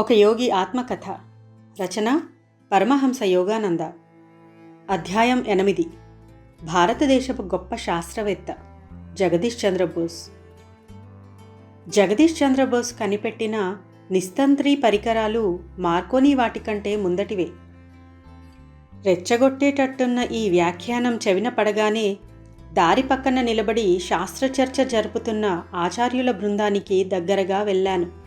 ఒక యోగి ఆత్మకథ. రచన పరమహంస యోగానంద. అధ్యాయం ఎనిమిది. భారతదేశపు గొప్ప శాస్త్రవేత్త జగదీష్ చంద్రబోస్ జగదీష్ చంద్రబోస్ కనిపెట్టిన నిస్తంత్రి పరికరాలు మార్కోని వాటికంటే ముందటివే. రెచ్చగొట్టేటట్టున్న ఈ వ్యాఖ్యానం చెవిన పడగానే దారి పక్కన నిలబడి శాస్త్రచర్చ జరుపుతున్న ఆచార్యుల బృందానికి దగ్గరగా వెళ్ళాను.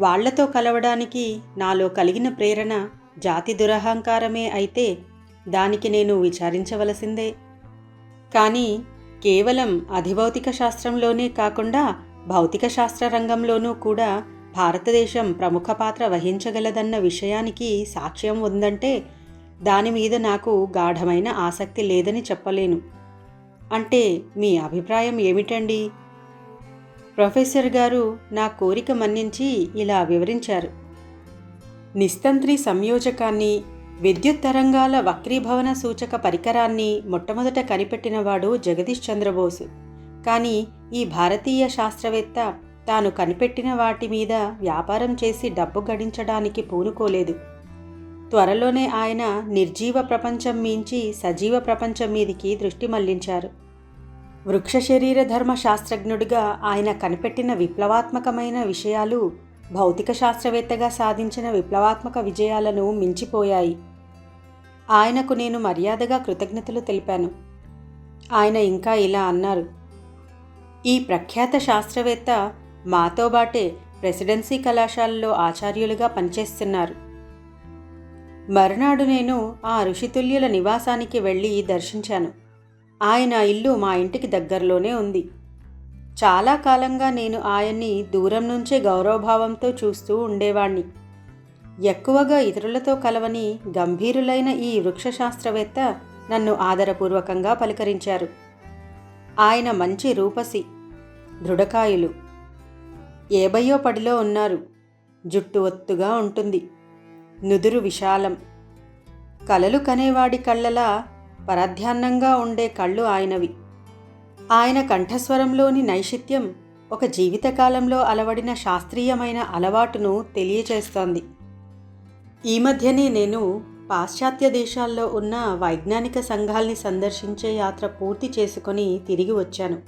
వాళ్ళతో కలవడానికి నాలో కలిగిన ప్రేరణ జాతి దురహంకారమే అయితే దానికి నేను విచారించవలసిందే. కానీ కేవలం అధిభౌతిక శాస్త్రంలోనే కాకుండా భౌతిక శాస్త్ర రంగంలోనూ కూడా భారతదేశం ప్రముఖ పాత్ర వహించగలదన్న విషయానికి సాక్ష్యం ఉందంటే దాని మీద నాకు గాఢమైన ఆసక్తి లేదని చెప్పలేను. అంటే మీ అభిప్రాయం ఏమిటండి? ప్రొఫెసర్ గారు నా కోరిక మన్నించి ఇలా వివరించారు. నిస్తంత్రి సంయోజకాన్ని విద్యుత్ తరంగాల వక్రీభవన సూచక పరికరాన్ని మొట్టమొదట కనిపెట్టినవాడు జగదీష్ చంద్రబోసు. కానీ ఈ భారతీయ శాస్త్రవేత్త తాను కనిపెట్టిన వాటి మీద వ్యాపారం చేసి డబ్బు గడించడానికి పూనుకోలేదు. త్వరలోనే ఆయన నిర్జీవ ప్రపంచం మించి సజీవ ప్రపంచం మీదికి దృష్టి మళ్ళించారు. వృక్ష శరీర ధర్మ శాస్త్రజ్ఞుడిగా ఆయన కనిపెట్టిన విప్లవాత్మకమైన విషయాలు భౌతిక శాస్త్రవేత్తగా సాధించిన విప్లవాత్మక విజయాలను మించిపోయాయి. ఆయనకు నేను మర్యాదగా కృతజ్ఞతలు తెలిపాను. ఆయన ఇంకా ఇలా అన్నారు. ఈ ప్రఖ్యాత శాస్త్రవేత్త మాతో బాటే ప్రెసిడెన్సీ కళాశాలలో ఆచార్యులుగా పనిచేస్తున్నారు. మరునాడు నేను ఆ ఋషితుల్యుల నివాసానికి వెళ్ళి దర్శించాను. ఆయన ఇల్లు మా ఇంటికి దగ్గరలోనే ఉంది. చాలా కాలంగా నేను ఆయన్ని దూరం నుంచే గౌరవభావంతో చూస్తూ ఉండేవాణ్ణి. ఎక్కువగా ఇతరులతో కలవని గంభీరులైన ఈ వృక్షశాస్త్రవేత్త నన్ను ఆదరపూర్వకంగా పలకరించారు. ఆయన మంచి రూపసి దృఢకాయులు. ఏబయో పడిలో ఉన్నారు. జుట్టు ఒత్తుగా ఉంటుంది. నుదురు విశాలం. కలలు కనేవాడి కళ్ళలా పరధ్యాన్నంగా ఉండే కళ్ళు ఆయనవి. ఆయన కంఠస్వరంలోని నైషిత్యం ఒక జీవితకాలంలో అలవడిన శాస్త్రీయమైన అలవాటును తెలియచేస్తోంది. ఈ మధ్యనే నేను పాశ్చాత్య దేశాల్లో ఉన్న వైజ్ఞానిక సంఘాల్ని సందర్శించే యాత్ర పూర్తి చేసుకొని తిరిగి వచ్చాను.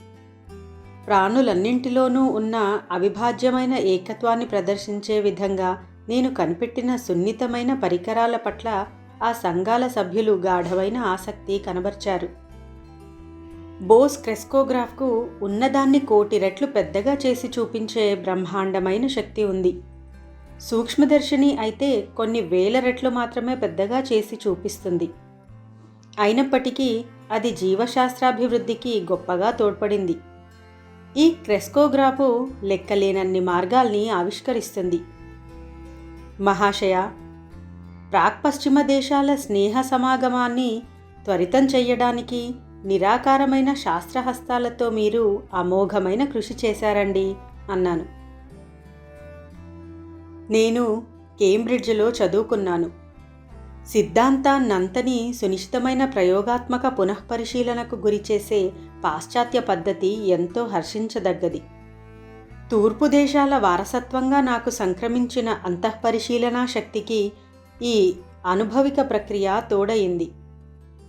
ప్రాణులన్నింటిలోనూ ఉన్న అవిభాజ్యమైన ఏకత్వాన్ని ప్రదర్శించే విధంగా నేను కనిపెట్టిన సున్నితమైన పరికరాల పట్ల ఆ సంఘాల సభ్యులు గాఢమైన ఆసక్తి కనబర్చారు. బోస్ క్రెస్కోగ్రాఫ్కు ఉన్నదాన్ని కోటి రెట్లు పెద్దగా చేసి చూపించే బ్రహ్మాండమైన శక్తి ఉంది. సూక్ష్మదర్శిని అయితే కొన్ని వేల రెట్లు మాత్రమే పెద్దగా చేసి చూపిస్తుంది. అయినప్పటికీ అది జీవశాస్త్రాభివృద్ధికి గొప్పగా తోడ్పడింది. ఈ క్రెస్కోగ్రాఫు లెక్కలేనన్ని మార్గాల్ని ఆవిష్కరిస్తుంది. మహాశయ ప్రాక్ పశ్చిమ దేశాల స్నేహ సమాగమాన్ని త్వరితం చెయ్యడానికి నిరాకారమైన శాస్త్రహస్తాలతో మీరు అమోఘమైన కృషి చేశారండి అన్నాను. నేను కేంబ్రిడ్జ్లో చదువుకున్నాను. సిద్ధాంతాన్నంతని సునిశ్చితమైన ప్రయోగాత్మక పునఃపరిశీలనకు గురిచేసే పాశ్చాత్య పద్ధతి ఎంతో హర్షించదగ్గది. తూర్పు దేశాల వారసత్వంగా నాకు సంక్రమించిన అంతఃపరిశీలనా శక్తికి ఈ అనుభవిక ప్రక్రియ తోడయింది.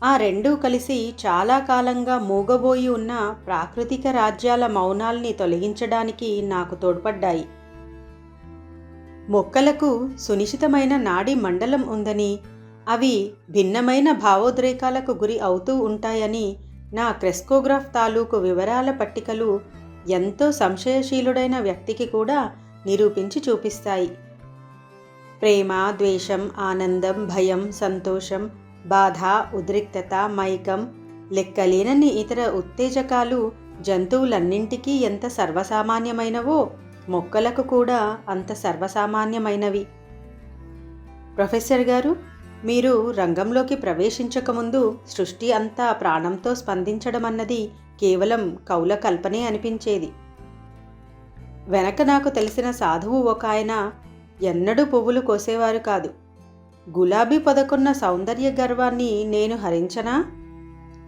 ఆ రెండూ కలిసి చాలా కాలంగా మూగబోయి ఉన్న ప్రాకృతిక రాజ్యాల మౌనాల్ని తొలగించడానికి నాకు తోడ్పడ్డాయి. మొక్కలకు సునిశ్చితమైన నాడీ మండలం ఉందని అవి భిన్నమైన భావోద్రేకాలకు గురి అవుతూ ఉంటాయని నా క్రెస్కోగ్రాఫ్ తాలూకు వివరాల పట్టికలు ఎంతో సంశయశీలుడైన వ్యక్తికి కూడా నిరూపించి చూపిస్తాయి. ప్రేమ ద్వేషం ఆనందం భయం సంతోషం బాధ ఉద్రిక్తత మైకం లెక్కలేనన్ని ఇతర ఉత్తేజకాలు జంతువులన్నింటికీ ఎంత సర్వసామాన్యమైనవో మొక్కలకు కూడా అంత సర్వసామాన్యమైనవి. ప్రొఫెసర్ గారు మీరు రంగంలోకి ప్రవేశించకముందు సృష్టి అంతా ప్రాణంతో స్పందించడం అన్నది కేవలం కౌల కల్పనే అనిపించేది. వెనక నాకు తెలిసిన సాధువు ఒక ఆయన ఎన్నడూ పువ్వులు కోసేవారు కాదు. గులాబీ పొదకున్న సౌందర్య గర్వాన్ని నేను హరించనా?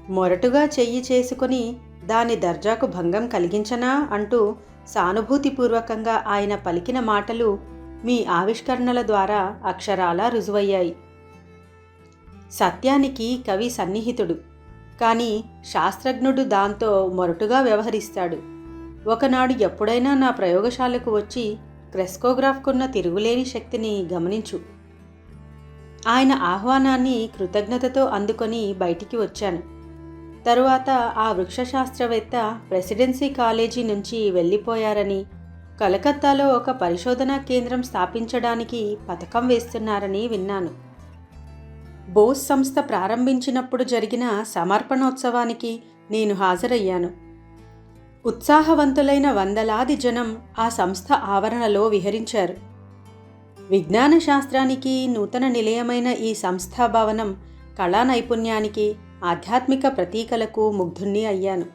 మొరటుగా చెయ్యి చేసుకుని దాని దర్జాకు భంగం కలిగించనా? అంటూ సానుభూతిపూర్వకంగా ఆయన పలికిన మాటలు మీ ఆవిష్కరణల ద్వారా అక్షరాలా రుజువయ్యాయి. సత్యానికి కవి సన్నిహితుడు. కానీ శాస్త్రజ్ఞుడు దాంతో మొరటుగా వ్యవహరిస్తాడు. ఒకనాడు ఎప్పుడైనా నా ప్రయోగశాలకు వచ్చి క్రెస్కోగ్రాఫ్కున్న తిరుగులేని శక్తిని గమనించు. ఆయన ఆహ్వానాన్ని కృతజ్ఞతతో అందుకొని బయటికి వచ్చాను. తరువాత ఆ వృక్షశాస్త్రవేత్త ప్రెసిడెన్సీ కాలేజీ నుంచి వెళ్ళిపోయారని కలకత్తాలో ఒక పరిశోధనా కేంద్రం స్థాపించడానికి పథకం వేస్తున్నారని విన్నాను. బోస్ సంస్థ ప్రారంభించినప్పుడు జరిగిన సమర్పణోత్సవానికి నేను హాజరయ్యాను. ఉత్సాహవంతులైన వందలాది జనం ఆ సంస్థ ఆవరణలో విహరించారు. విజ్ఞాన శాస్త్రానికి నూతన నిలయమైన ఈ సంస్థా భవనం కళా నైపుణ్యానికి ఆధ్యాత్మిక ప్రతీకలకు ముగ్ధుణ్ణి అయ్యాను.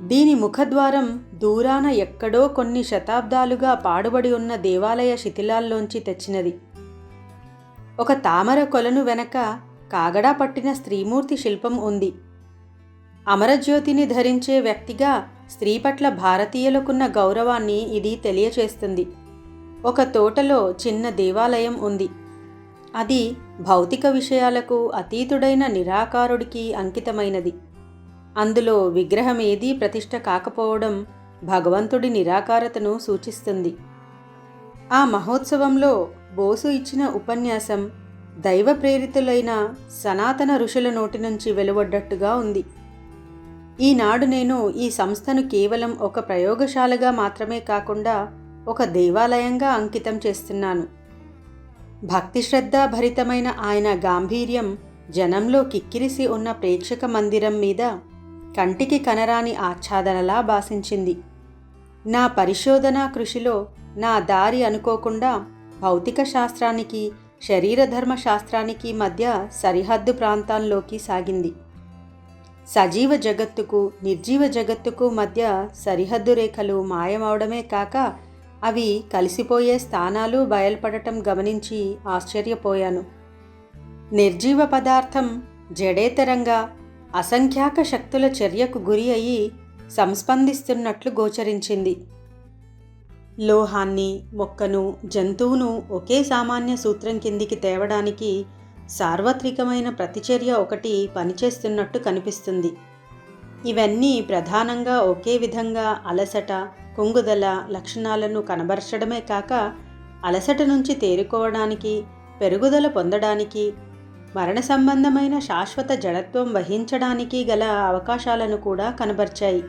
దీని ముఖద్వారం దూరాన ఎక్కడో కొన్ని శతాబ్దాలుగా పాడుబడి ఉన్న దేవాలయ శిథిలాల్లోంచి తెచ్చినది. ఒక తామర కొలను వెనక కాగడా పట్టిన స్త్రీమూర్తి శిల్పం ఉంది. అమరజ్యోతిని ధరించే వ్యక్తిగా స్త్రీ పట్ల భారతీయులకున్న గౌరవాన్ని ఇది తెలియచేస్తుంది. ఒక తోటలో చిన్న దేవాలయం ఉంది. అది భౌతిక విషయాలకు అతీతుడైన నిరాకారుడికి అంకితమైనది. అందులో విగ్రహం ఏదీ ప్రతిష్ట కాకపోవడం భగవంతుడి నిరాకారతను సూచిస్తుంది. ఆ మహోత్సవంలో బోసు ఇచ్చిన ఉపన్యాసం దైవ ప్రేరితులైన సనాతన ఋషుల నోటి నుంచి వెలువడ్డట్టుగా ఉంది. ఈనాడు నేను ఈ సంస్థను కేవలం ఒక ప్రయోగశాలగా మాత్రమే కాకుండా ఒక దేవాలయంగా అంకితం చేస్తున్నాను. భక్తి శ్రద్ధ భరితమైన ఆయన గాంభీర్యం జనంలో కిక్కిరిసి ఉన్న ప్రేక్షక మందిరం మీద కంటికి కనరాని ఆచ్ఛాదనలా భాసించింది. నా పరిశోధనా కృషిలో నా దారి అనుకోకుండా భౌతిక శాస్త్రానికి శరీరధర్మ శాస్త్రానికి మధ్య సరిహద్దు ప్రాంతాల్లోకి సాగింది. సజీవ జగత్తుకు నిర్జీవ జగత్తుకు మధ్య సరిహద్దు రేఖలు మాయమవడమే కాక అవి కలిసిపోయే స్థానాలు బయల్పడటం గమనించి ఆశ్చర్యపోయాను. నిర్జీవ పదార్థం జడేతరంగా అసంఖ్యాక శక్తుల చర్యకు గురి అయి సంస్పందిస్తున్నట్లు గోచరించింది. లోహాన్ని మొక్కను జంతువును ఒకే సామాన్య సూత్రం కిందికి తేవడానికి సార్వత్రికమైన ప్రతిచర్య ఒకటి పనిచేస్తున్నట్టు కనిపిస్తుంది. ఇవన్నీ ప్రధానంగా ఒకే విధంగా అలసట కుంగుదల లక్షణాలను కనబరచడమే కాక అలసట నుంచి తేరుకోవడానికి పెరుగుదల పొందడానికి మరణ సంబంధమైన శాశ్వత జడత్వం వహించడానికి గల అవకాశాలను కూడా కనబర్చాయి.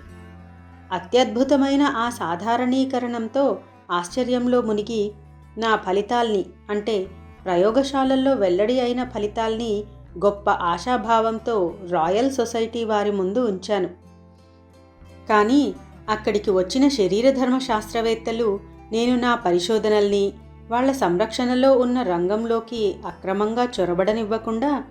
అత్యద్భుతమైన ఆ సాధారణీకరణంతో ఆశ్చర్యంలో మునిగి నా ఫలితాల్ని అంటే ప్రయోగశాలల్లో వెల్లడి అయిన ఫలితాల్ని గొప్ప ఆశాభావంతో రాయల్ సొసైటీ వారి ముందు ఉంచాను. కానీ అక్కడికి వచ్చిన శరీరధర్మ శాస్త్రవేత్తలు నేను నా పరిశోధనల్ని వాళ్ళ సంరక్షణలో ఉన్న రంగంలోకి అక్రమంగా చొరబడనివ్వకుండా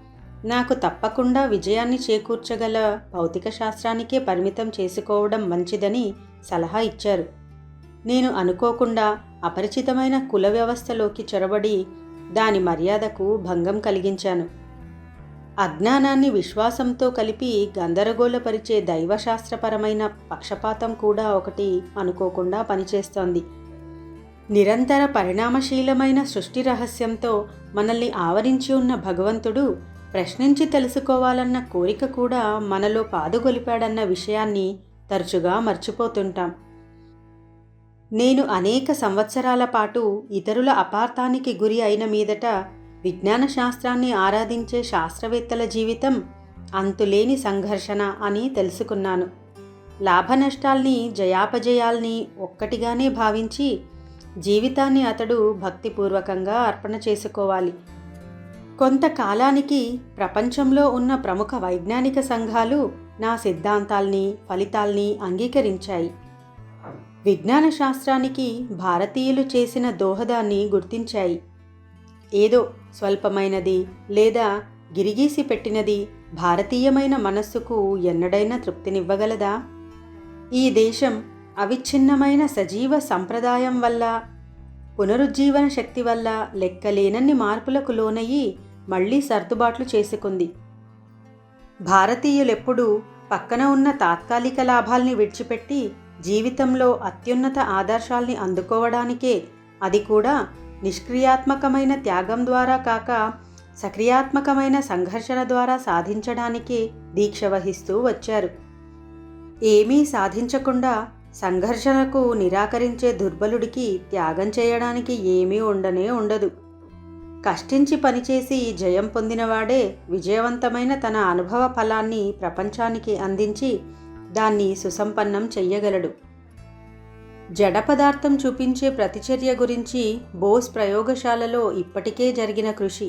నాకు తప్పకుండా విజయాన్ని చేకూర్చగల భౌతిక శాస్త్రానికే పరిమితం చేసుకోవడం మంచిదని సలహా ఇచ్చారు. నేను అనుకోకుండా అపరిచితమైన కుల వ్యవస్థలోకి చొరబడి దాని మర్యాదకు భంగం కలిగించాను. అజ్ఞానాన్ని విశ్వాసంతో కలిపి గందరగోళపరిచే దైవశాస్త్రపరమైన పక్షపాతం కూడా ఒకటి అనుకోకుండా పనిచేస్తోంది. నిరంతర పరిణామశీలమైన సృష్టి రహస్యంతో మనల్ని ఆవరించి ఉన్న భగవంతుడు ప్రశ్నించి తెలుసుకోవాలన్న కోరిక కూడా మనలో పాదుగొలిపాడన్న విషయాన్ని తరచుగా మర్చిపోతుంటాం. నేను అనేక సంవత్సరాల పాటు ఇతరుల అపార్థానికి గురి అయిన మీదట విజ్ఞాన శాస్త్రాన్ని ఆరాధించే శాస్త్రవేత్తల జీవితం అంతులేని సంఘర్షణ అని తెలుసుకున్నాను. లాభనష్టాల్ని జయాపజయాల్ని ఒక్కటిగానే భావించి జీవితాన్ని అతడు భక్తిపూర్వకంగా అర్పణ చేసుకోవాలి. కొంతకాలానికి ప్రపంచంలో ఉన్న ప్రముఖ వైజ్ఞానిక సంఘాలు నా సిద్ధాంతాల్ని ఫలితాల్ని అంగీకరించాయి. విజ్ఞాన శాస్త్రానికి భారతీయులు చేసిన దోహదాన్ని గుర్తించాయి. ఏదో స్వల్పమైనది లేదా గిరిగీసి పెట్టినది భారతీయమైన మనస్సుకు ఎన్నడైనా తృప్తినివ్వగలదా? ఈ దేశం అవిచ్ఛిన్నమైన సజీవ సంప్రదాయం వల్ల పునరుజ్జీవన శక్తి వల్ల లెక్కలేనన్ని మార్పులకు లోనయ్యి మళ్ళీ సర్దుబాట్లు చేసుకుంది. భారతీయులెప్పుడూ పక్కన ఉన్న తాత్కాలిక లాభాల్ని విడిచిపెట్టి జీవితంలో అత్యున్నత ఆదర్శాల్ని అందుకోవడానికే అది కూడా నిష్క్రియాత్మకమైన త్యాగం ద్వారా కాక సక్రియాత్మకమైన సంఘర్షణ ద్వారా సాధించడానికి దీక్ష వహిస్తూ వచ్చారు. ఏమీ సాధించకుండా సంఘర్షణకు నిరాకరించే దుర్బలుడికి త్యాగం చేయడానికి ఏమీ ఉండనే ఉండదు. కష్టించి పనిచేసి జయం పొందినవాడే విజయవంతమైన తన అనుభవ ఫలాన్ని ప్రపంచానికి అందించి దాన్ని సుసంపన్నం చెయ్యగలడు. జడ పదార్థం చూపించే ప్రతిచర్య గురించి బోస్ ప్రయోగశాలలో ఇప్పటికే జరిగిన కృషి.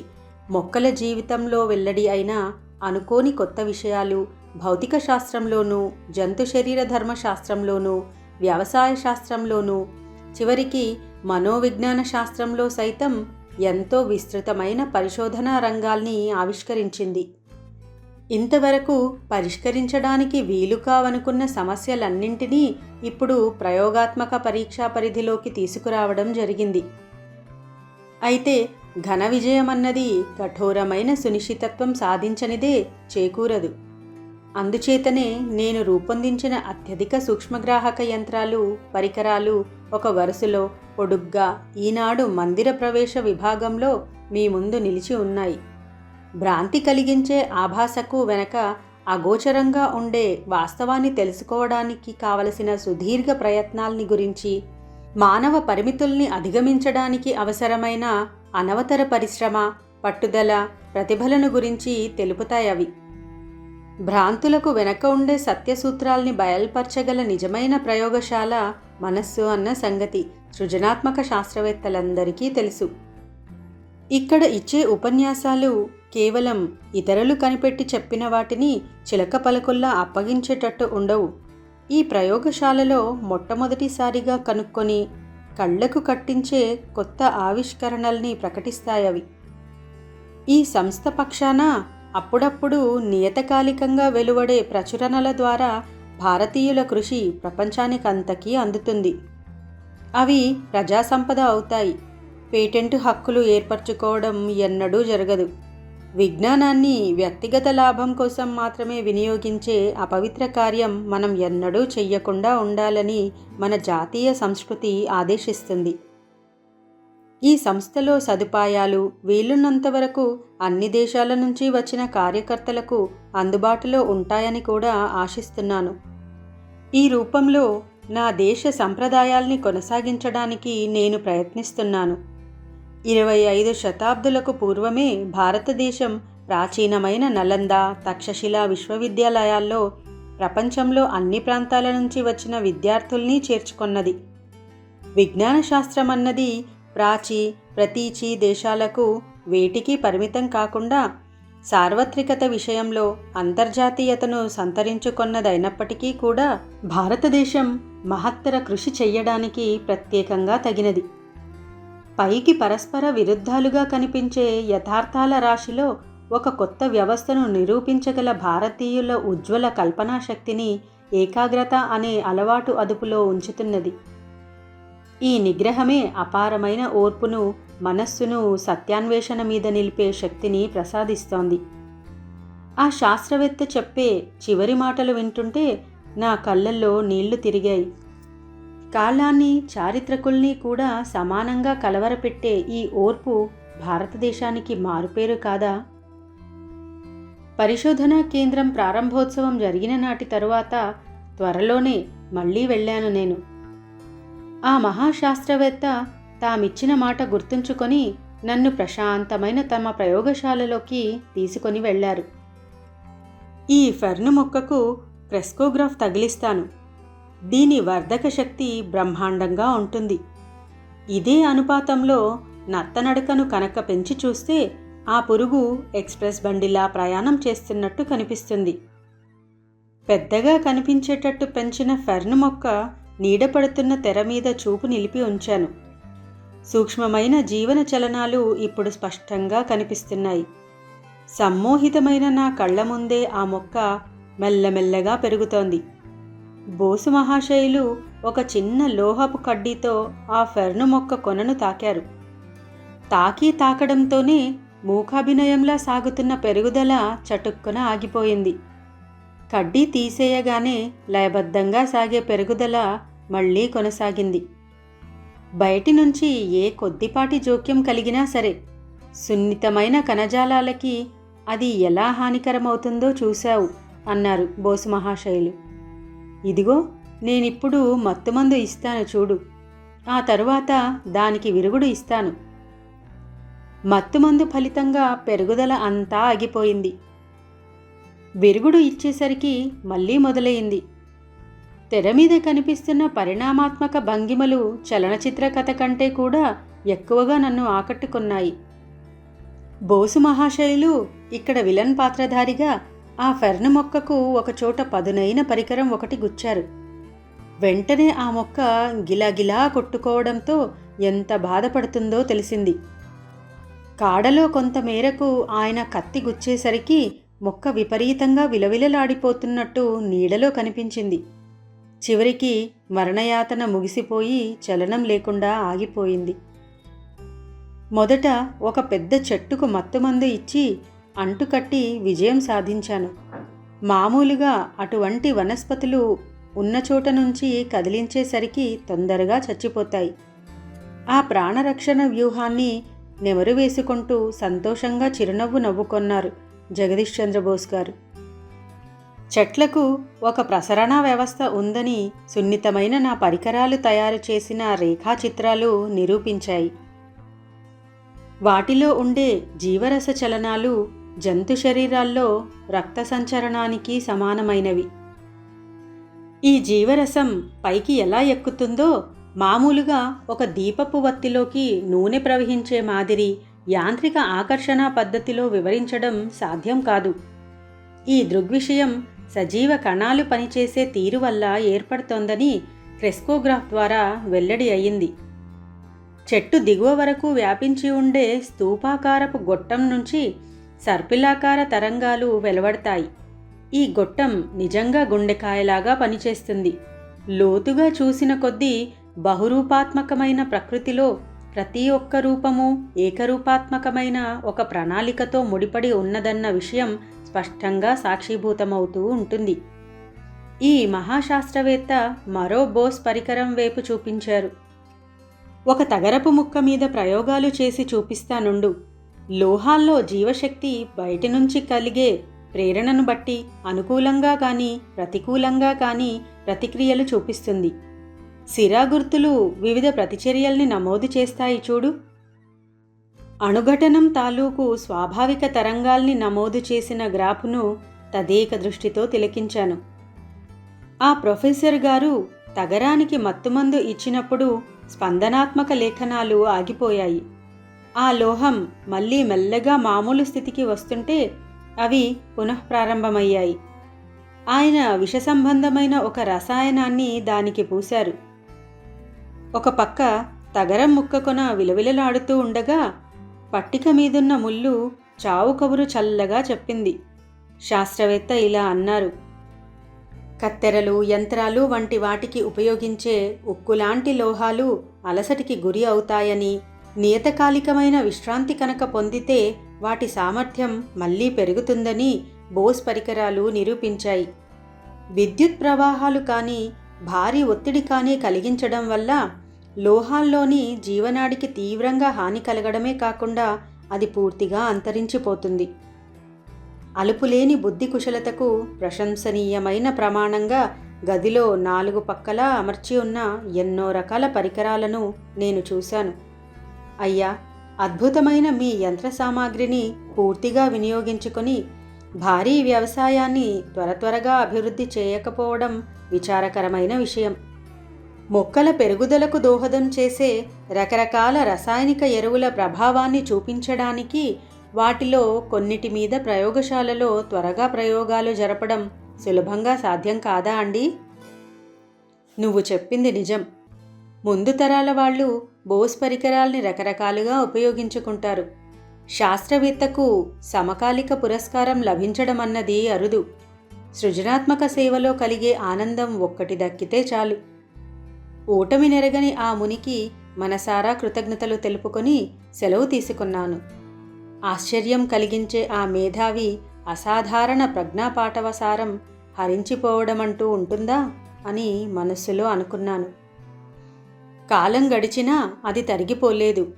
మొక్కల జీవితంలో వెల్లడి అయిన అనుకోని కొత్త విషయాలు భౌతిక శాస్త్రంలోనూ జంతు శరీర ధర్మ శాస్త్రంలోనూ వ్యవసాయ శాస్త్రంలోనూ చివరికి మనోవిజ్ఞాన శాస్త్రంలో సైతం ఎంతో విస్తృతమైన పరిశోధనా రంగాల్ని ఆవిష్కరించింది. ఇంతవరకు పరిష్కరించడానికి వీలు కావనుకున్న సమస్యలన్నింటినీ ఇప్పుడు ప్రయోగాత్మక పరీక్షా పరిధిలోకి తీసుకురావడం జరిగింది. అయితే ఘన విజయమన్నది కఠోరమైన సునిశ్చితత్వం సాధించనిదే చేకూరదు. అందుచేతనే నేను రూపొందించిన అత్యధిక సూక్ష్మగ్రాహక యంత్రాలు పరికరాలు ఒక వరుసలో పొడుగ్గా ఈనాడు మందిర ప్రవేశ విభాగంలో మీ ముందు నిలిచి ఉన్నాయి. భ్రాంతి కలిగించే ఆభాసకు వెనక అగోచరంగా ఉండే వాస్తవాన్ని తెలుసుకోవడానికి కావలసిన సుదీర్ఘ ప్రయత్నాల్ని గురించి మానవ పరిమితుల్ని అధిగమించడానికి అవసరమైన అనవతర పరిశ్రమ పట్టుదల ప్రతిభలను గురించి తెలుపుతాయవి భ్రాంతులకు వెనక ఉండే సత్యసూత్రాల్ని బయల్పరచగల నిజమైన ప్రయోగశాల మనస్సు అన్న సంగతి సృజనాత్మక శాస్త్రవేత్తలందరికీ తెలుసు. ఇక్కడ ఇచ్చే ఉపన్యాసాలు కేవలం ఇతరులు కనిపెట్టి చెప్పిన వాటిని చిలక పలకుల్లా అప్పగించేటట్టు ఉండవు. ఈ ప్రయోగశాలలో మొట్టమొదటిసారిగా కనుక్కొని కళ్ళకు కట్టించే కొత్త ఆవిష్కరణల్ని ప్రకటిస్తాయవి. ఈ సంస్థ పక్షాన అప్పుడప్పుడు నియతకాలికంగా వెలువడే ప్రచురణల ద్వారా భారతీయుల కృషి ప్రపంచానికంతకీ అందుతుంది. అవి ప్రజాసంపద అవుతాయి. పేటెంట్ హక్కులు ఏర్పరచుకోవడం ఎన్నడూ జరగదు. విజ్ఞానాన్ని వ్యక్తిగత లాభం కోసం మాత్రమే వినియోగించే అపవిత్ర కార్యం మనం ఎన్నడూ చెయ్యకుండా ఉండాలని మన జాతీయ సంస్కృతి ఆదేశిస్తుంది. ఈ సంస్థలో సదుపాయాలు వీలున్నంతవరకు అన్ని దేశాల నుంచి వచ్చిన కార్యకర్తలకు అందుబాటులో ఉంటాయని కూడా ఆశిస్తున్నాను. ఈ రూపంలో నా దేశ సంప్రదాయాల్ని కొనసాగించడానికి నేను ప్రయత్నిస్తున్నాను. ఇరవై ఐదు శతాబ్దులకు పూర్వమే భారతదేశం ప్రాచీనమైన నలంద తక్షశిల విశ్వవిద్యాలయాల్లో ప్రపంచంలో అన్ని ప్రాంతాల నుంచి వచ్చిన విద్యార్థుల్ని చేర్చుకొన్నది. విజ్ఞాన శాస్త్రం అన్నది ప్రాచీ ప్రతీచి దేశాలకు వేటికి పరిమితం కాకుండా సార్వత్రికత విషయంలో అంతర్జాతీయతను సంతరించుకున్నదైనప్పటికీ కూడా భారతదేశం మహత్తర కృషి చెయ్యడానికి ప్రత్యేకంగా తగినది. పైకి పరస్పర విరుద్ధాలుగా కనిపించే యథార్థాల రాశిలో ఒక కొత్త వ్యవస్థను నిరూపించగల భారతీయుల ఉజ్వల కల్పనా శక్తిని ఏకాగ్రత అనే అలవాటు అదుపులో ఉంచుతున్నది. ఈ నిగ్రహమే అపారమైన ఓర్పును మనస్సును సత్యాన్వేషణ మీద నిలిపే శక్తిని ప్రసాదిస్తోంది. ఆ శాస్త్రవేత్త చెప్పే చివరి మాటలు వింటుంటే నా కళ్ళల్లో నీళ్ళు తిరిగాయి. కాలాన్ని చారిత్రకుల్ని కూడా సమానంగా కలవరపెట్టే ఈ ఓర్పు భారతదేశానికి మారుపేరు కాదా? పరిశోధనా కేంద్రం ప్రారంభోత్సవం జరిగిన నాటి తరువాత త్వరలోనే మళ్ళీ వెళ్ళాను నేను. ఆ మహాశాస్త్రవేత్త తామిచ్చిన మాట గుర్తుంచుకొని నన్ను ప్రశాంతమైన తమ ప్రయోగశాలలోకి తీసుకొని వెళ్ళారు. ఈ ఫెర్ను మొక్కకు క్రెస్కోగ్రాఫ్ తగిలిస్తాను. దీని వర్ధక శక్తి బ్రహ్మాండంగా ఉంటుంది. ఇదే అనుపాతంలో నత్తనడకను కనుక పెంచి చూస్తే ఆ పురుగు ఎక్స్ప్రెస్ బండిలా ప్రయాణం చేస్తున్నట్టు కనిపిస్తుంది. పెద్దగా కనిపించేటట్టు పెంచిన ఫెర్న్ మొక్క నీడపడుతున్న తెర మీద చూపు నిలిపి ఉంచాను. సూక్ష్మమైన జీవన చలనాలు ఇప్పుడు స్పష్టంగా కనిపిస్తున్నాయి. సమ్మోహితమైన నా కళ్ళ ముందే ఆ మొక్క మెల్లమెల్లగా పెరుగుతోంది. బోసు మహాశయులు ఒక చిన్న లోహపు కడ్డీతో ఆ ఫెర్ను మొక్క కొనను తాకారు. తాకి తాకడంతోనే మూకాభినయంలా సాగుతున్న పెరుగుదల చటుక్కున ఆగిపోయింది. కడ్డీ తీసేయగానే లయబద్ధంగా సాగే పెరుగుదల మళ్ళీ కొనసాగింది. బయటి నుంచి ఏ కొద్దిపాటి జోక్యం కలిగినా సరే సున్నితమైన కణజాలాలకి అది ఎలా హానికరమవుతుందో చూశావు అన్నారు బోసు మహాశైలు. ఇదిగో నేనిప్పుడు మత్తుమందు ఇస్తాను చూడు. ఆ తరువాత దానికి విరుగుడు ఇస్తాను. మత్తుమందు ఫలితంగా పెరుగుదల అంతా ఆగిపోయింది. విరుగుడు ఇచ్చేసరికి మళ్ళీ మొదలైంది. తెర మీద కనిపిస్తున్న పరిణామాత్మక భంగిమలు చలనచిత్ర కథ కంటే కూడా ఎక్కువగా నన్ను ఆకట్టుకున్నాయి. బోసు మహాశయులు ఇక్కడ విలన్ పాత్రధారిగా ఆ ఫెర్న్ మొక్కకు ఒకచోట పదునైన పరికరం ఒకటి గుచ్చారు. వెంటనే ఆ మొక్క గిలాగిలా కొట్టుకోవడంతో ఎంత బాధపడుతుందో తెలిసింది. కాడలో కొంత మేరకు ఆయన కత్తి గుచ్చేసరికి మొక్క విపరీతంగా విలవిలలాడిపోతున్నట్టు నీడలో కనిపించింది. చివరికి మరణయాతన ముగిసిపోయి చలనం లేకుండా ఆగిపోయింది. మొదట ఒక పెద్ద చెట్టుకు మత్తుమందు ఇచ్చి అంటుకట్టి విజయం సాధించాను. మామూలుగా అటువంటి వనస్పతులు ఉన్న చోట నుంచి కదిలించేసరికి తొందరగా చచ్చిపోతాయి. ఆ ప్రాణరక్షణ వ్యూహాన్ని నెమరు వేసుకుంటూ సంతోషంగా చిరునవ్వు నవ్వుకొన్నారు జగదీష్ చంద్రబోస్ గారు. చెట్లకు ఒక ప్రసరణ వ్యవస్థ ఉందని సున్నితమైన నా పరికరాలు తయారు చేసిన రేఖాచిత్రాలు నిరూపించాయి. వాటిలో ఉండే జీవరస చలనాలు జంతు శరీరాల్లో రక్త సంచరణానికి సమానమైనవి. ఈ జీవరసం పైకి ఎలా ఎక్కుతుందో మామూలుగా ఒక దీపపు వత్తిలోకి నూనె ప్రవహించే మాదిరి యాంత్రిక ఆకర్షణ పద్ధతిలో వివరించడం సాధ్యం కాదు. ఈ దృగ్విషయం సజీవ కణాలు పనిచేసే తీరు వల్ల ఏర్పడుతోందని క్రెస్కోగ్రాఫ్ ద్వారా వెల్లడి అయింది. చెట్టు దిగువ వరకు వ్యాపించి ఉండే స్తూపాకారపు గొట్టం నుంచి సర్పిలాకార తరంగాలు వెలువడతాయి. ఈ గొట్టం నిజంగా గుండెకాయలాగా పనిచేస్తుంది. లోతుగా చూసిన కొద్దీ బహురూపాత్మకమైన ప్రకృతిలో ప్రతి ఒక్క రూపము ఏకరూపాత్మకమైన ఒక ప్రణాళికతో ముడిపడి ఉన్నదన్న విషయం స్పష్టంగా సాక్షీభూతమవుతూ ఉంటుంది. ఈ మహాశాస్త్రవేత్త మరో బోస్ పరికరం వైపు చూపించారు. ఒక తగరపు ముక్క మీద ప్రయోగాలు చేసి చూపిస్తానుండు. లోహాల్లో జీవశక్తి బయటి నుంచి కలిగే ప్రేరణను బట్టి అనుకూలంగా కానీ ప్రతికూలంగా కానీ ప్రతిక్రియలు చూపిస్తుంది. సిరా గుర్తులు వివిధ ప్రతిచర్యల్ని నమోదు చేస్తాయి చూడు. అణుఘటనం తాలూకు స్వాభావిక తరంగాల్ని నమోదు చేసిన గ్రాఫ్ను తదేక దృష్టితో తిలకించాను. ఆ ప్రొఫెసర్ గారు తగరానికి మత్తుమందు ఇచ్చినప్పుడు స్పందనాత్మక లేఖనాలు ఆగిపోయాయి. ఆ లోహం మళ్ళీ మెల్లగా మామూలు స్థితికి వస్తుంటే అవి పునఃప్రారంభమయ్యాయి ఆయన విష సంబంధమైన ఒక రసాయనాన్ని దానికి పూశారు. ఒక పక్క తగరం ముక్కకొన విలవిలలాడుతూ ఉండగా పట్టిక మీదున్న ముళ్ళు చావు కబురు చల్లగా చెప్పింది. శాస్త్రవేత్త ఇలా అన్నారు. కత్తెరలు యంత్రాలు వంటి వాటికి ఉపయోగించే ఉక్కులాంటి లోహాలు అలసటికి గురి అవుతాయని నియతకాలికమైన విశ్రాంతి కనుక పొందితే వాటి సామర్థ్యం మళ్ళీ పెరుగుతుందని బోస్ పరికరాలు నిరూపించాయి. విద్యుత్ ప్రవాహాలు కానీ భారీ ఒత్తిడి కానీ కలిగించడం వల్ల లోహాల్లోని జీవనాడికి తీవ్రంగా హాని కలగడమే కాకుండా అది పూర్తిగా అంతరించిపోతుంది. అలుపులేని బుద్ధి కుశలతకు ప్రశంసనీయమైన ప్రమాణంగా గదిలో నాలుగు పక్కలా అమర్చి ఉన్న ఎన్నో రకాల పరికరాలను నేను చూశాను. అయ్యా అద్భుతమైన మీ యంత్ర సామాగ్రిని పూర్తిగా వినియోగించుకొని భారీ వ్యవసాయాన్ని త్వర త్వరగా అభివృద్ధి చేయకపోవడం విచారకరమైన విషయం. మొక్కల పెరుగుదలకు దోహదం చేసే రకరకాల రసాయనిక ఎరువుల ప్రభావాన్ని చూపించడానికి వాటిలో కొన్నిటి మీద ప్రయోగశాలలో త్వరగా ప్రయోగాలు జరపడం సులభంగా సాధ్యం కాదా అండి? నువ్వు చెప్పింది నిజం. ముందు తరాల వాళ్ళు బోస్ పరికరాల్ని రకరకాలుగా ఉపయోగించుకుంటారు. శాస్త్రవేత్తకు సమకాలిక పురస్కారం లభించడం అన్నది అరుదు. సృజనాత్మక సేవలో కలిగే ఆనందం ఒక్కటి దక్కితే చాలు. ఓటమి నెరగని ఆ మునికి మనసారా కృతజ్ఞతలు తెలుపుకొని సెలవు తీసుకున్నాను. ఆశ్చర్యం కలిగించే ఆ మేధావి అసాధారణ ప్రజ్ఞాపాఠవసారం హరించిపోవడమంటూ ఉంటుందా అని మనస్సులో అనుకున్నాను. కాలం గడిచినా అది తరిగిపోలేదు.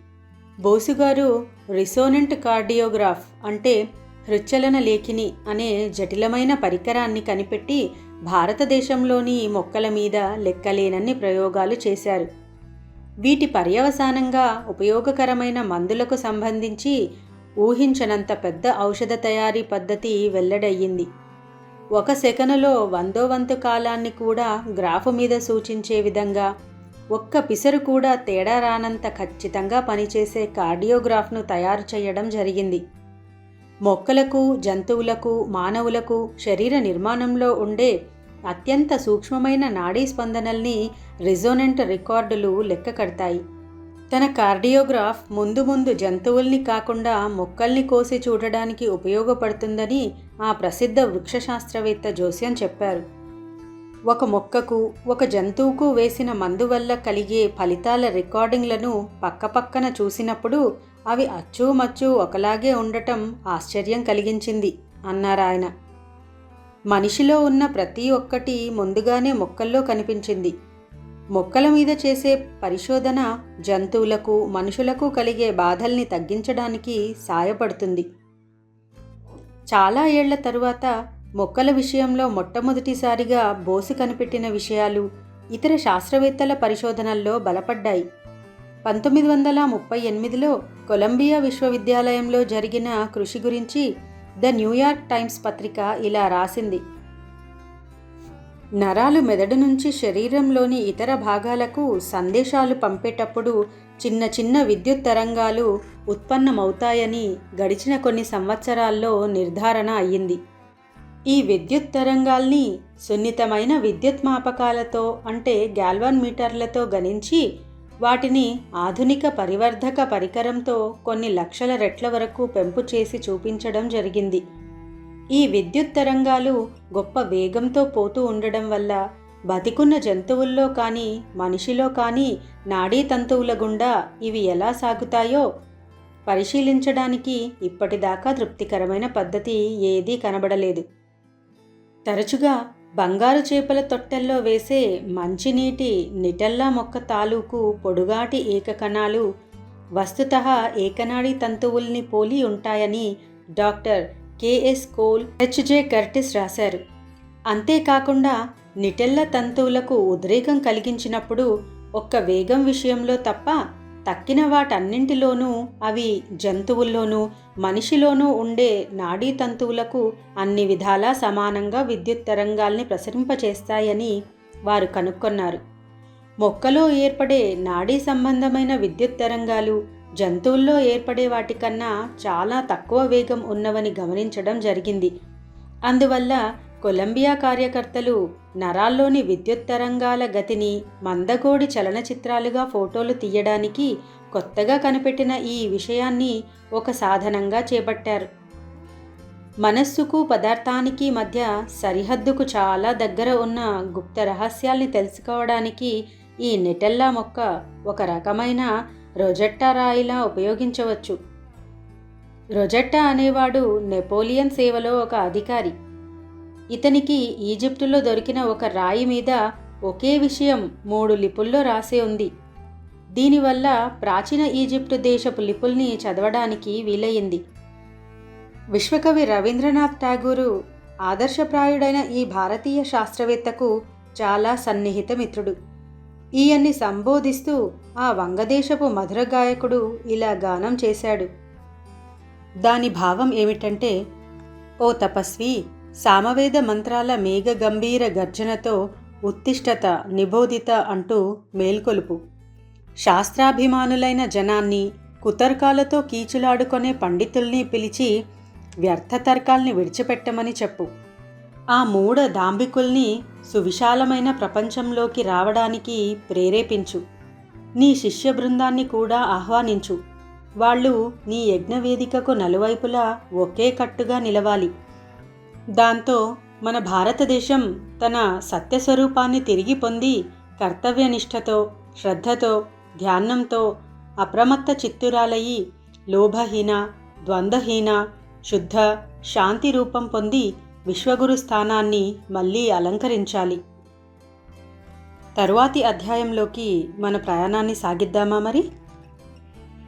బోసుగారు రిసోనెంట్ కార్డియోగ్రాఫ్ అంటే హృచ్చలన లేఖిని అనే జటిలమైన పరికరాన్ని కనిపెట్టి భారతదేశంలోని మొక్కల మీద లెక్కలేనన్ని ప్రయోగాలు చేశారు. వీటి పర్యవసానంగా ఉపయోగకరమైన మందులకు సంబంధించి ఊహించనంత పెద్ద ఔషధ తయారీ పద్ధతి వెల్లడయ్యింది. ఒక సెకనులో వందో వంతు కాలాన్ని కూడా గ్రాఫు మీద సూచించే విధంగా ఒక్క పిసరు కూడా తేడా రానంత ఖచ్చితంగా పనిచేసే కార్డియోగ్రాఫ్ను తయారు చేయడం జరిగింది. మొక్కలకు జంతువులకు మానవులకు శరీర నిర్మాణంలో ఉండే అత్యంత సూక్ష్మమైన నాడీ స్పందనల్ని రిజోనెంట్ రికార్డులు లెక్క కడతాయి తన కార్డియోగ్రాఫ్ ముందు ముందు జంతువుల్ని కాకుండా మొక్కల్ని కోసి చూడడానికి ఉపయోగపడుతుందని ఆ ప్రసిద్ధ వృక్షశాస్త్రవేత్త జోస్యం చెప్పారు. ఒక మొక్కకు ఒక జంతువుకు వేసిన మందు వల్ల కలిగే ఫలితాల రికార్డింగ్లను పక్కపక్కన చూసినప్పుడు అవి అచ్చుమచ్చు ఒకలాగే ఉండటం ఆశ్చర్యం కలిగించింది అన్నారాయన మనిషిలో ఉన్న ప్రతి ఒక్కటి ముందుగానే మొక్కల్లో కనిపించింది. మొక్కల మీద చేసే పరిశోధన జంతువులకు మనుషులకు కలిగే బాధల్ని తగ్గించడానికి సాయపడుతుంది. చాలా ఏళ్ళ తరువాత మొక్కల విషయంలో మొట్టమొదటిసారిగా బోసు కనిపెట్టిన విషయాలు ఇతర శాస్త్రవేత్తల పరిశోధనల్లో బలపడ్డాయి. పంతొమ్మిది వందల ముప్పై ఎనిమిదిలో కొలంబియా విశ్వవిద్యాలయంలో జరిగిన కృషి గురించి ద న్యూయార్క్ టైమ్స్ పత్రిక ఇలా రాసింది. నరాలు మెదడు నుంచి శరీరంలోని ఇతర భాగాలకు సందేశాలు పంపేటప్పుడు చిన్న చిన్న విద్యుత్ తరంగాలు ఉత్పన్నమవుతాయని గడిచిన కొన్ని సంవత్సరాల్లో నిర్ధారణ అయ్యింది. ఈ విద్యుత్ తరంగాల్ని సున్నితమైన విద్యుత్ మాపకాలతో అంటే గ్యాల్వాన్ మీటర్లతో గణించి వాటిని ఆధునిక పరివర్ధక పరికరంతో కొన్ని లక్షల రెట్ల వరకు పెంపు చేసి చూపించడం జరిగింది. ఈ విద్యుత్ తరంగాలు గొప్ప వేగంతో పోతూ ఉండడం వల్ల బతికున్న జంతువుల్లో కానీ మనిషిలో కానీ నాడీ తంతువుల గుండా ఇవి ఎలా సాగుతాయో పరిశీలించడానికి ఇప్పటిదాకా తృప్తికరమైన పద్ధతి ఏదీ కనబడలేదు. తరచుగా బంగారు చేపల తొట్టెల్లో వేసే మంచినీటి నిటల్లా మొక్క తాలూకు పొడుగాటి ఏకకణాలు వస్తుత ఏకనాడి తంతువుల్ని పోలి ఉంటాయని doctor K S Cole H J Curtis రాశారు. అంతేకాకుండా నిటెల్ల తంతువులకు ఉద్రేకం కలిగించినప్పుడు ఒక్క వేగం విషయంలో తప్ప తక్కిన వాటన్నింటిలోనూ అవి జంతువుల్లోనూ మనిషిలోనూ ఉండే నాడీ తంతువులకు అన్ని విధాలా సమానంగా విద్యుత్ తరంగాల్ని ప్రసరింపచేస్తాయని వారు కనుక్కొన్నారు. మొక్కలో ఏర్పడే నాడీ సంబంధమైన విద్యుత్ తరంగాలు జంతువుల్లో ఏర్పడే వాటికన్నా చాలా తక్కువ వేగం ఉన్నవని గమనించడం జరిగింది. అందువల్ల కొలంబియా కార్యకర్తలు నరాల్లోని విద్యుత్ తరంగాల గతిని మందగోడి చలనచిత్రాలుగా ఫోటోలు తీయడానికి కొత్తగా కనిపెట్టిన ఈ విషయాన్ని ఒక సాధనంగా చేపట్టారు. మనస్సుకు పదార్థానికి మధ్య సరిహద్దుకు చాలా దగ్గర ఉన్న గుప్త రహస్యాల్ని తెలుసుకోవడానికి ఈ నెటెల్లా మొక్క ఒక రకమైన రొజెట్టా రాయిలా ఉపయోగించవచ్చు. రొజెట్టా అనేవాడు నెపోలియన్ సేవలో ఒక అధికారి. ఇతనికి ఈజిప్టులో దొరికిన ఒక రాయి మీద ఒకే విషయం మూడు లిపుల్లో రాసి ఉంది. దీనివల్ల ప్రాచీన ఈజిప్టు దేశపు లిపుల్ని చదవడానికి వీలయ్యింది. విశ్వకవి రవీంద్రనాథ్ ఠాగూరు ఆదర్శప్రాయుడైన ఈ భారతీయ శాస్త్రవేత్తకు చాలా సన్నిహిత మిత్రుడు. ఈయన్ని సంబోధిస్తూ ఆ వంగదేశపు మధుర గాయకుడు ఇలా గానం చేశాడు. దాని భావం ఏమిటంటే ఓ తపస్వి సామవేద మంత్రాల మేఘ గంభీర గర్జనతో ఉత్తిష్టత నిబోధిత అంటూ మేల్కొలుపు. శాస్త్రాభిమానులైన జనాన్ని కుతర్కాలతో కీచులాడుకునే పండితుల్ని పిలిచి వ్యర్థ తర్కాల్ని విడిచిపెట్టమని చెప్పు. ఆ మూఢ దాంబికుల్ని సువిశాలమైన ప్రపంచంలోకి రావడానికి ప్రేరేపించు. నీ శిష్య బృందాన్ని కూడా ఆహ్వానించు. వాళ్ళు నీ యజ్ఞవేదికకు నలువైపులా ఒకే కట్టుగా నిలవాలి. దాంతో మన భారతదేశం తన సత్యస్వరూపాన్ని తిరిగి పొంది కర్తవ్యనిష్టతో శ్రద్ధతో ధ్యానంతో అప్రమత్త చిత్తురాలయ్యి లోభహీన ద్వంద్వహీన శుద్ధ శాంతి రూపం పొంది విశ్వగురు స్థానాన్ని మళ్ళీ అలంకరించాలి. తరువాతి అధ్యాయంలోకి మన ప్రయాణాన్ని సాగిద్దామా మరి?